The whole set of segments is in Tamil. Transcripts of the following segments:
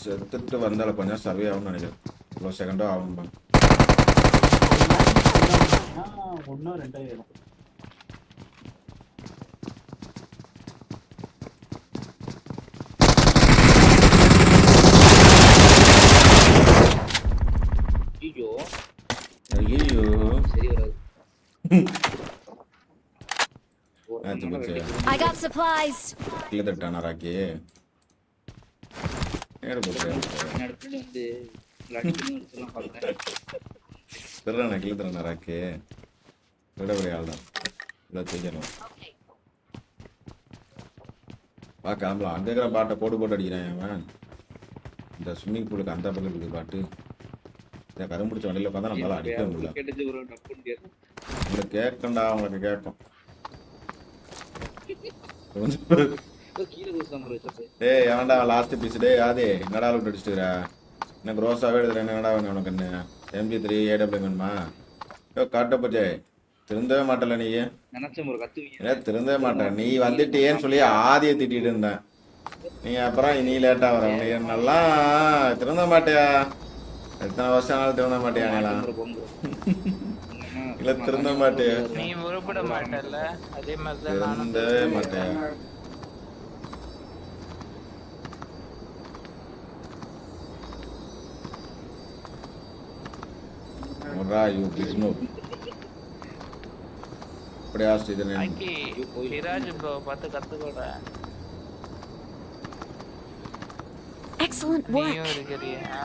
செத்துட்டு வந்தால கொஞ்சம் சர்வே ஆகும்னு நினைக்கிறேன் இவ்வளோ செகண்டோ ஆகும் ஐயோ ஐயோ சரி வராது I got supplies. கீழே தட்டானா ராக்கி ஏடு திருறானா ராக்கி. விட ஆள் தான். இல்லை தூக்கணும் வா அங்கே இருக்கிற பாட்டை போட்டு போட்டு அடிக்கிறேன் அவன் இந்த ஸ்விம்மிங் பூலுக்கு அந்த பக்கம் இருக்குது பாட்டு. இந்த கரும்பு பிடிச்ச வண்டியில் உட்காந்தா நம்மளால அடிக்க முடியல. உங்களுக்கு கேட்கண்டா உங்களுக்கு கேட்கும் ஏய் ஏன்டா லாஸ்ட் பீஸ் டேய் ஆதி என்னடா விட்டு அடிச்சுட்டுற எனக்கு ரோஸாவே எடுத்துறேன் என்னடா வேணும் உனக்கு என்ன? எம்பி த்ரீ ஏடபிள்யூ வேணுமா யோ காட்டப்பச்சே திருந்தவே மாட்டல நீ. நினைச்சேன் ஒரு கத்துவீங்க. ஏன் திருந்தவே மாட்டேன். நீ வந்துட்டியேன்னு சொல்லி ஆதியை திட்டிட்டு இருந்தேன். நீ அப்புறம் நீ லேட்டா வர நீ என்னெல்லாம் திருந்த மாட்டியா? எத்தனை வருஷம் ஆனாலும் திருந்த மாட்டியா நீலாம். இல்ல திருந்த மாட்டியா? நீ உருப்பிட மாட்டல்ல. அதே நானும் திருந்தவே மாட்டியா? முர்ரா யூ விஷ்ணு. அப்படியா ஸ்ரீதரன் ஆக்கி சிராஜ் ப்ரோ பார்த்து கத்துக்கோட. Excellent work. நீயும் இருக்கிறியா?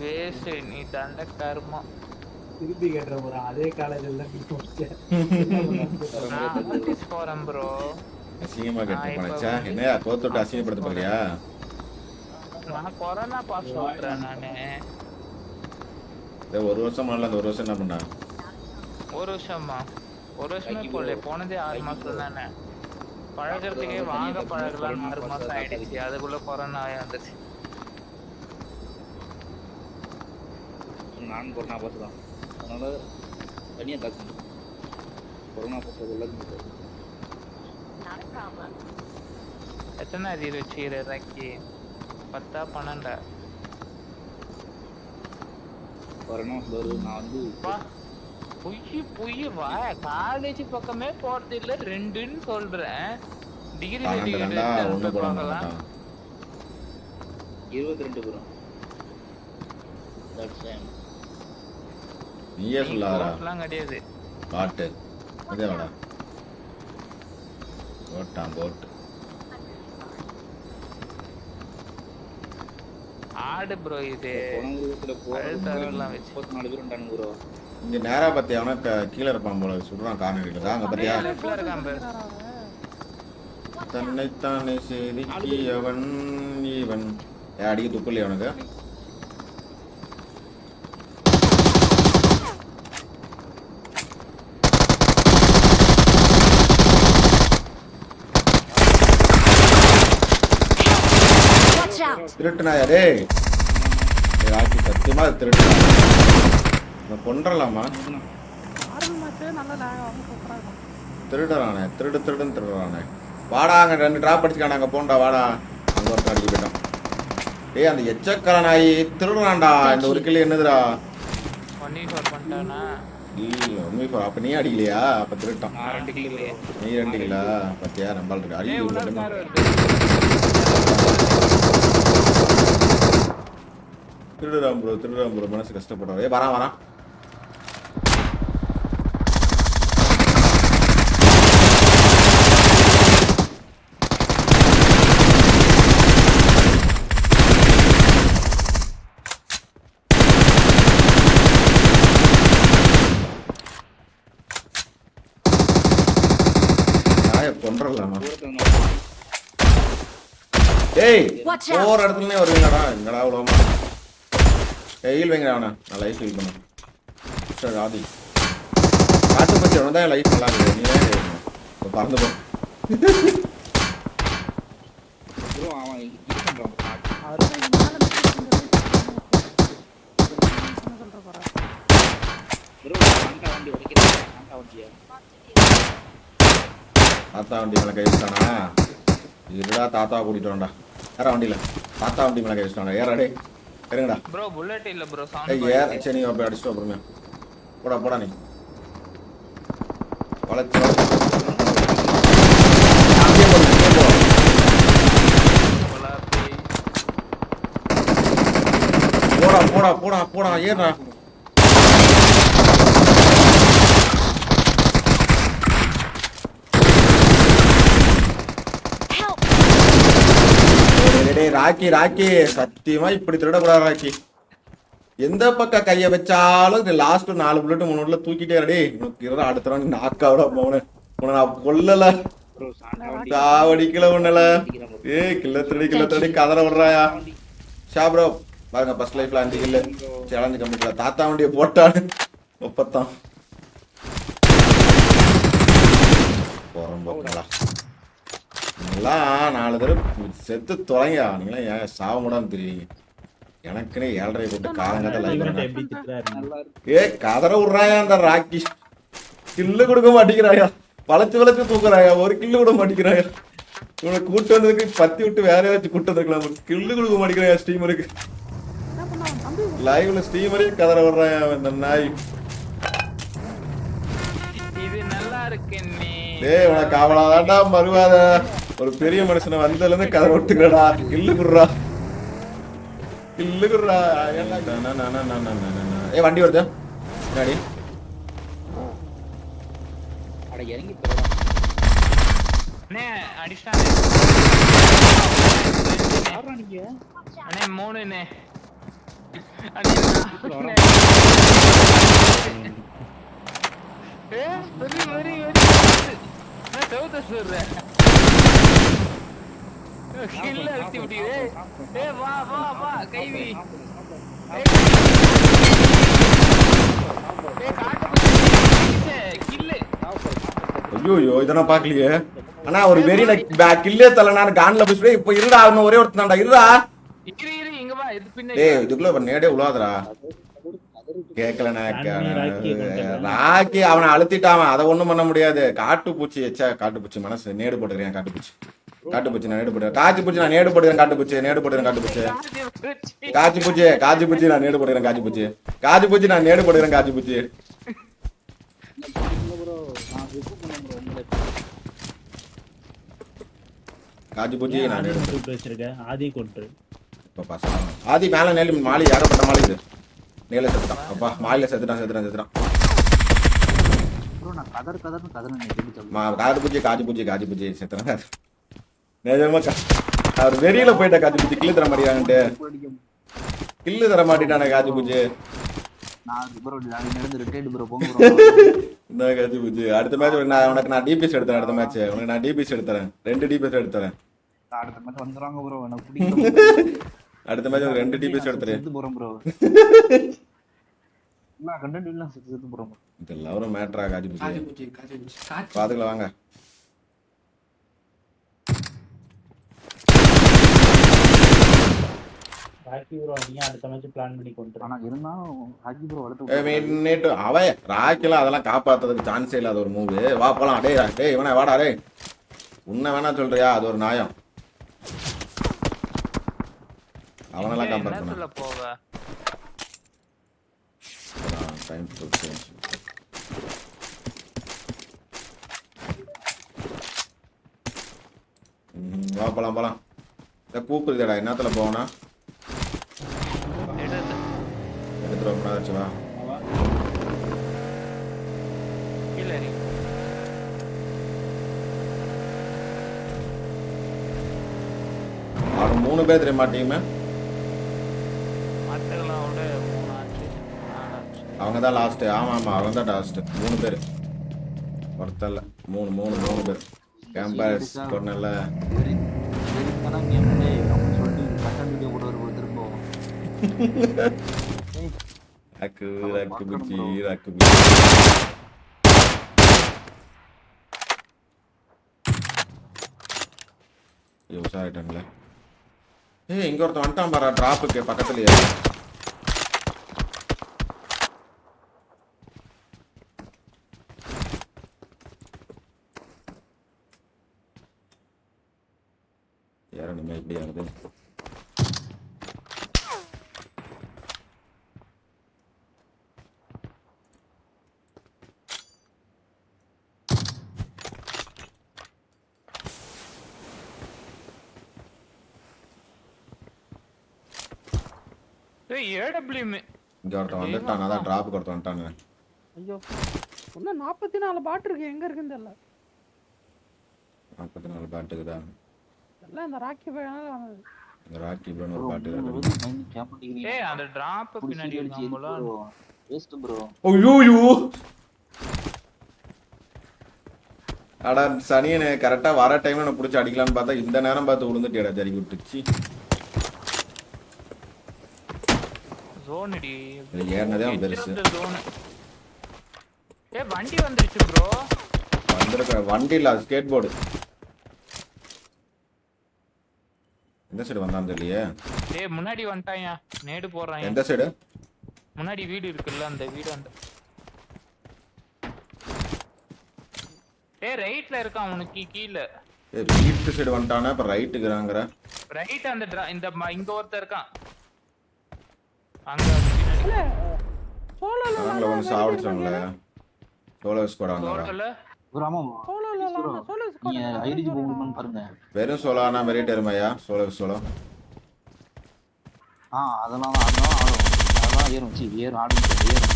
வேஸ்ட் நீ தண்ட கர்மம். திருப்பி கேட்டுற போறான் அதே காலேஜில் தான் நீ முடிச்ச. நான் ஆஃபீஸ் போறேன் ப்ரோ அசிங்கமா கேட்டு போனச்சா என்னையா கோத்துட்டு அசிங்கப்படுத்த போறியா நான் கொரோனா பாஸ் ஓட்டுறேன் நானு. இந்த ஒரு வருஷம் ஆனல அந்த ஒரு வருஷம் என்ன பண்ணா? ஒரு வருஷமா ஒரு வருஷமே போல போனதே ஆறு மாசம் தானே. பழகிறதுக்கே வாங்க பழகலாம். ஆறு மாசம் ஆயிடுச்சு. அதுக்குள்ள கொரோனா வந்துச்சு நான் கொரோனா பாஸ் தான் அதனால தனியாக தாக்கணும் கொரோனா பாஸ் எல்லாத்தையும் எத்தனை வச்சுக்கிற ராக்கி பத்தா பன்னெண்டா? கொரோனா வரும் நான் வந்து பொய் பொய் வா. காலேஜ் பக்கமே போறது இல்ல ரெண்டுன்னு சொல்றேன். டிகிரி மாட்டான் இருபத்தி ரெண்டு பேரும். நீயே எல்லாம் கிடையாது. பாட்டு. அதே வாடா. போட்டான் போட்டு. ஆடு ப்ரோ இது. போன உருவத்துல அழுத்தம் வச்சு. முப்பத்தி நாலு பேர் உண்டானு ப்ரோ இங்க நேரா பத்தி அவன கீழே இருப்பான் போல சொல்றான் கார்னர் அங்க பத்தியா? தன்னைத்தானே செதுக்கியவன் இவன். ஏ அடிக்க துப்பில்லையா அவனுக்கு திருட்டுனாயா டேய், ராக்கி சத்தியமா இவன் கொன்றலாமா? திருடுறானே திருடு திருடுன்னு திருடுறானே. வாடா அங்க ரெண்டு டிராப் அடிச்சுக்கான அங்க போண்டா வாடா. அங்க ஒருத்தன் அடிக்க போயிட்டான். டேய் அந்த எச்சக்கர நாய் திருடுறான்டா. இந்த ஒரு கிளி என்னதுடா? இல்ல அப்ப நீ அடிக்கலையா? அப்ப திருட்டான். நீ ரெண்டு கிலா பத்தியா இருக்கு அடி உள்ள மட்டுமா கார் வருது திருடுறான் ப்ரோ திருடுறான் ப்ரோ மனசு கஷ்டப்படுறான் ஏ வரான் வரான். கொன்றலாமா out. போற இடத்துலயே வருவீங்கடா. எங்கடா உலகமா? ஏய் ஹீல் வைங்கடா அவனை. நான் லைஃப் ஹீல் பண்ணேன். சரி ஆதி. காட்டு பச்சை அவன் தான் லைஃப் நல்லா இருக்கு. நீ ஏன் இப்போ பறந்து போ. வண்டி தாத்தா வண்டி மேலே கை வச்சானா இருடா தாத்தா கூட்டிட்டு வரேன்டா. யாரா வண்டியில். தாத்தா வண்டி மேலே கை வச்சுட்டாங்க ஏறா டே இருங்கடா ப்ரோ புல்லட் இல்ல ப்ரோ சவுண்ட் ஏற சரி நீ போய் அடிச்சுட்டு அப்புறமே போடா போடா நீ. வளைச்சு. போடா போடா. போடா போடா ஏறா டேய், ராக்கி ராக்கி. சத்தியமா இப்படி திருடக்கூடாது ராக்கி. எந்த பக்கம் கைய வச்சாலும் லாஸ்ட் நாலு புல்லட் மூணு புல்லட் தூக்கிட்டே டேய். உனக்கு இருடா அடுத்த ரவுண்ட் நாக்காவிட போனேன். உன்னை நான் கொல்லல. சாவடிக்கல உன்னல ஏய் கில்ல திருடி கில்ல திருடி கதற விடுறாயா? ஷா ப்ரோ பாருங்க ஃபர்ஸ்ட் லைஃப்ல அஞ்சு கில்லு சேலஞ்சு கம்ப்ளீட்ல தாத்தா வண்டியை போட்டான்னு முப்பத்தான். போறோம் போங்களா நீங்களாம் நாலு தடவை செத்து தொலைங்க. நீங்களாம் ஏன் சாவ முடியாம தெரியுங்க எனக்குன்னே ஏழரை போட்டு நல்லா இருக்கு ஏ கதற விடுறாயா அந்த ராக்கி? கில்லு கொடுக்க மாட்டேங்கிறாயா? வளைச்சு வளைச்சு தூக்குறாயா? ஒரு கில்லு கூட மாட்டேங்கிறாயா? இவனை கூட்டு வந்ததுக்கு பத்தி விட்டு வேற ஏதாச்சும் கூட்டு வந்துருக்கலாம். கில்லு கொடுக்க மாட்டேங்கிறாயா ஸ்டீமருக்கு? லைவ்ல ஸ்டீமரே கதற விடுறாயா இந்த நாய்? இது நல்லா இருக்கு நீ. டேய் உனக்கு அவளாதான்டா மறுவாத. ஒரு பெரிய மனுஷனை வந்ததுல இருந்து கதற விட்டுக்கிறடா கில்லு குடுறா. கில்லு குடுறா. ஏ வண்டி வருது. முன்னாடி அட இறங்கி போறோம் அண்ணே அடிச்சானே யாரா நீங்க அண்ணே மூணுண்ணே அண்ணே நாலுண்ணே. ஏ, வெறி, வெறி, வெறி. நான் செவுத்த சொல்றேன். கில்ல அழுத்தி விட்டீங்க. ஏ, வா, வா, வா, கைவி. காட்டு பூச்சி. ஐயோ இதை நான் பார்க்கலையே அண்ணா ஒரு வெறியில கில்லே தரல நான் கான்ல போய் இப்போ இருடா அவன் ஒரே ஒருத்தன்டா இருடா இரு, இரு, இங்க வா, இது பின்னாடி டேய். இதுக்குள்ள இப்ப நேடே உலாதுடா ராக்கி அவனை அழுத்திட்டான் அதை ஒண்ணும் பண்ண முடியாது காட்டுப்பூச்சி எச்சா காட்டுப்பூச்சி மனசு நேடு போட்டுக்கிறேன் காட்டுப்பூச்சி காட்டுப்பூச்சி நான் நேடு போட்டுக்கிறேன் காய்ச்சி பூச்சி நான் நேடு போட்டுக்கிறேன் காட்டுப்பூச்சி நேடு போட்டுக்கிறேன் காட்டுப்பூச்சி. காட்டு பூச்சி. காய்ச்சி பூச்சி நான் நேடு போட்டுக்கிறேன் காய்ச்சி பூச்சி காய்ச்சி பூச்சி நான் நேடு போட்டுக்கிறேன் காய்ச்சி பூச்சி காய்ச்சி பூச்சி நான் நேடு போட்டுக்கிறேன். கூப்பிட்டு வச்சிருக்க ஆதி கொண்டு இப்ப பசங்க ஆதி மேல நெல்லி மாலி ஏகப்பட்ட மாலி இது. நீல செத்துட்டான். அப்பா மாலில செத்துட்டான் செத்துட்டான் செத்துட்டான். ப்ரோ நான் கதர் கதர்னு கதர் நினைக்கிறேன் மா காது பூச்சி காஜி பூச்சி காஜி பூச்சி செத்துறான் நிஜமா கா- அவர் வெறியில போயிட்ட காஜி பூச்சி கில்லு தர மாட்டேங்கிறான்ட்டு கில்லு தர மாட்டேட்டானே காஜி பூச்சி. நான் ப்ரோ நான் நடந்து ரிட்டையர்டு ப்ரோ போங்க ப்ரோ இந்த காஜி பூச்சி? அடுத்த மேட்ச் நான் உனக்கு நான் டிபிஎஸ் எடுத்தேன் அடுத்த மேட்ச் உனக்கு நான் டிபிஎஸ் எடுத்துறேன் ரெண்டு டிபிஎஸ் எடுத்துறேன். அடுத்த மேட்ச் வந்துறாங்க ப்ரோ எனக்கு பிடிக்கும் அடுத்த மேட்ச் உனக்கு ரெண்டு டிபிஎஸ் எடுத்துறேன் செத்து போறோம் ப்ரோ இல்ல கண்டென்ட் இல்ல செத்து செத்து போறோம் bro. இதெல்லாம் ஒரு மேட்ரா காஜி பூச்சி? பூச்சி காஜி பூச்சி. காஜி பாத்துக்கலாம் வாங்க ராக்கி ப்ரோ நீ அடுத்த மேட்ச் பிளான் பண்ணி கொண்டு ஆனா இருந்தாலும் ஹாக்கி ப்ரோ ஏய், வளர்த்து மீ- நேட்டு அவன் ராக்கிலாம் அதெல்லாம் காப்பாத்துறதுக்கு சான்ஸே இல்லாத ஒரு மூவு வா போலாம். டேய் டேய் இவனை வாடா டேய் உன்னை வேணா சொல்றியா? அது ஒரு நியாயம். அவனெல்லாம் டைம் வா போலாம் போலாம். கூப்பிடுதேடா என்னத்துல போகனா ரொம்ப ஆச்சு வா கீழே இறங்கி. அவன் மூணு பேர் நாலு ஆச்சு அவங்க தான் லாஸ்ட் ஆமா ஆமா அவங்க தான் லாஸ்ட் மூணு பேர். ஒருத்தல்ல மூணு மூணு மூணு பேர். கேம்பஸ் அப்படின்னு சொல்லிட்டு வீடியோ கூட ஒரு திரும்ப ரக்கு ரக்கு புச்சி ரக்கு புச்சி ஐயோ உஷாரிட்டேன்ல ஏய் இங்க ஒருத்தன் வந்துட்டான் பாரா டிராப்புக்கு பக்கத்துலயே. யாரும் இனிமே இப்படி ஆகுது. ஏய் ஏடபிள்யூஎம் இங்க ஒருத்தன் வந்துட்டான் அதான் டிராப் ஒருத்தன் வந்துட்டானு ஐயோ இன்னும் நாற்பத்தி நாலு பாட்டு இருக்கு எங்க இருக்குன்னு தெரியல. நாற்பத்தி நாலு எல்லாம் இந்த ராக்கி பையனால வந்தது இந்த ராக்கி ஒரு ப்ரோ பாட்டு இருக்கு. ஏய் அந்த டிராப் பின்னாடி இருக்காங்களோ வேஸ்ட் ப்ரோ ஐயோயோ! அடா சனியனே கரெக்டா வர டைம்ல நான் புடிச்சு அடிக்கலாம்னு பார்த்தா இந்த நேரம் பார்த்து விழுந்துட்டேடா ஜரி விட்டுச்சு ஜோன் அடி இதுல ஏறினதே பெருசு. ஏய் வண்டி வந்துருச்சு ப்ரோ வந்திருக்க வண்டி இல்ல ஸ்கேட் போர்டு எந்த சைடு வந்தான்னு தெரியலையே. ஏய் முன்னாடி வந்துட்டாயா நேடு போடுறான் எந்த சைடு முன்னாடி வீடு இருக்குல்ல அந்த வீடு அந்த ஏய் ரைட்ல இருக்கான் உனக்கு கீழ. ஏய் வீட்டு சைடு வந்துட்டானே இப்ப ரைட்டுக்குறாங்கிற ரைட் அந்த இந்த இங்க ஒருத்தன் இருக்கான். அங்க சோலோல அவங்கள வந்து சாவடிச்சாங்களே சோலோ ஸ்குவாட் வந்தாங்க வெறும் சோலானா மெரிட் எருமையா சோலோ சோலோ ஆ அதெல்லாம் அதெல்லாம் ஆடும் அதெல்லாம் ஏறும் சி ஏறும் ஆடும் ஏறும்.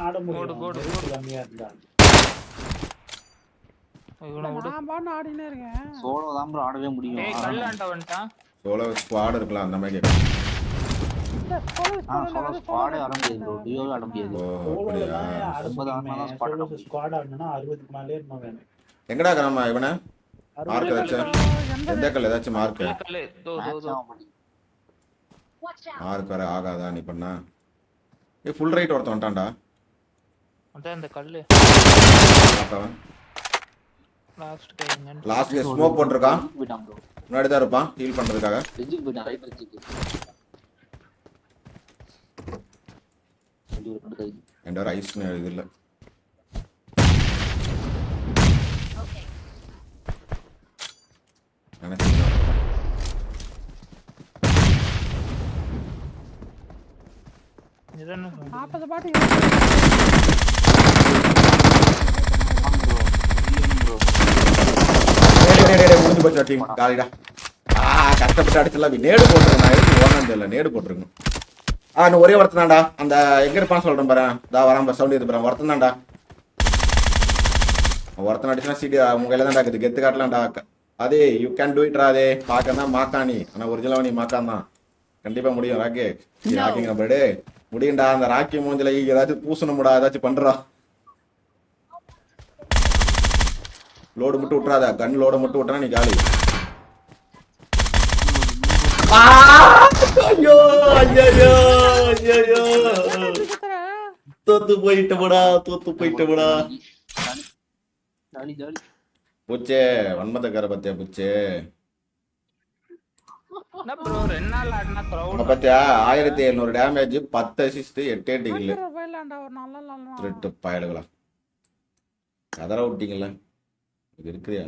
ஆட போடு, முடியும். போடு, நெருப்பு போடு. கம்மியா இருந்தா. இவனை விடு. நான் பாட்டு ஆடினே இருக்கேன். சோலோ தான் ப்ரோ ஆடவே முடியும். சோலோ ஸ்குவாட் இருக்கலாம் அந்த மாதிரி எங்கடா கிராம இவனை? மார்க் ஏதாச்சும்? எந்த எந்த கல் ஏதாச்சும் மார்க். மார்க் வர ஆகாதா நீ பண்ணா? ஏ ஃபுல் ரைட் ஒருத்தன் வந்துட்டான்டா. அதான் இந்த கல்லு பார்த்தவன். லாஸ்ட் எங்கன்னு லாஸ்ட் ஸ்மோக் போட்டிருக்கான். முன்னாடி தான் இருப்பான் ஹீல் பண்றதுக்காக ரிஜிக்கு போயிட்டான் ரைட் ரிஜிக்கு ரெண்டு பேரும் அடுத்தது எந்த ஒரு ஐஸ் இது இல்லை. Okay. நினைச்சிருக்கேன் இதென்ன நாற்பது பாட்டு முடிஞ்சு போச்சு டீம் காலிடா. கஷ்டப்பட்டு அடிச்சல நேடு போட்டிருக்கேன். நான் தெரியல. நேடு போட்டிருக்கேன் ஆ இன்னும் ஒரே ஒருத்தன் தான்டா அந்த எங்க இருப்பான்னு சொல்றேன் பாரு. தா பாரு சவுண்ட் இது பாரு. ஒருத்தன் தான்டா ஒருத்தன் அடிச்சுனா சீடி உங்க கையில தான்டா இருக்குது. கெத்து காட்டலாம்டா. அதே யூ கேன் டூ இட் ராதே பார்க்க தான் மாக்காணி. ஆனா ஒரிஜினலா நீ மாக்கான் தான். கண்டிப்பா முடியும் ராக்கே. ராக்கிங்க படு. முடியும்டா அந்த ராக்கி மூஞ்சில ஏதாச்சும் பூசணும்டா ஏதாச்சும் பண்றா. லோடு மட்டும் விட்டுறாத. கன் லோடு மட்டும் விட்டனா நீ காலி. ஐயோ. தோத்து போயிட்டமுடா தோத்து போயிட்டமுடா பூச்சே வன்மதக்கார பத்தியா பூச்சே? பத்தியா? ஆயிரத்தி எழுநூறு டேமேஜ் பத்து அசிஸ்ட் எட்டு திருட்டு பயலுகளா. கதற விட்டீங்கல்ல. இது இருக்குதியா?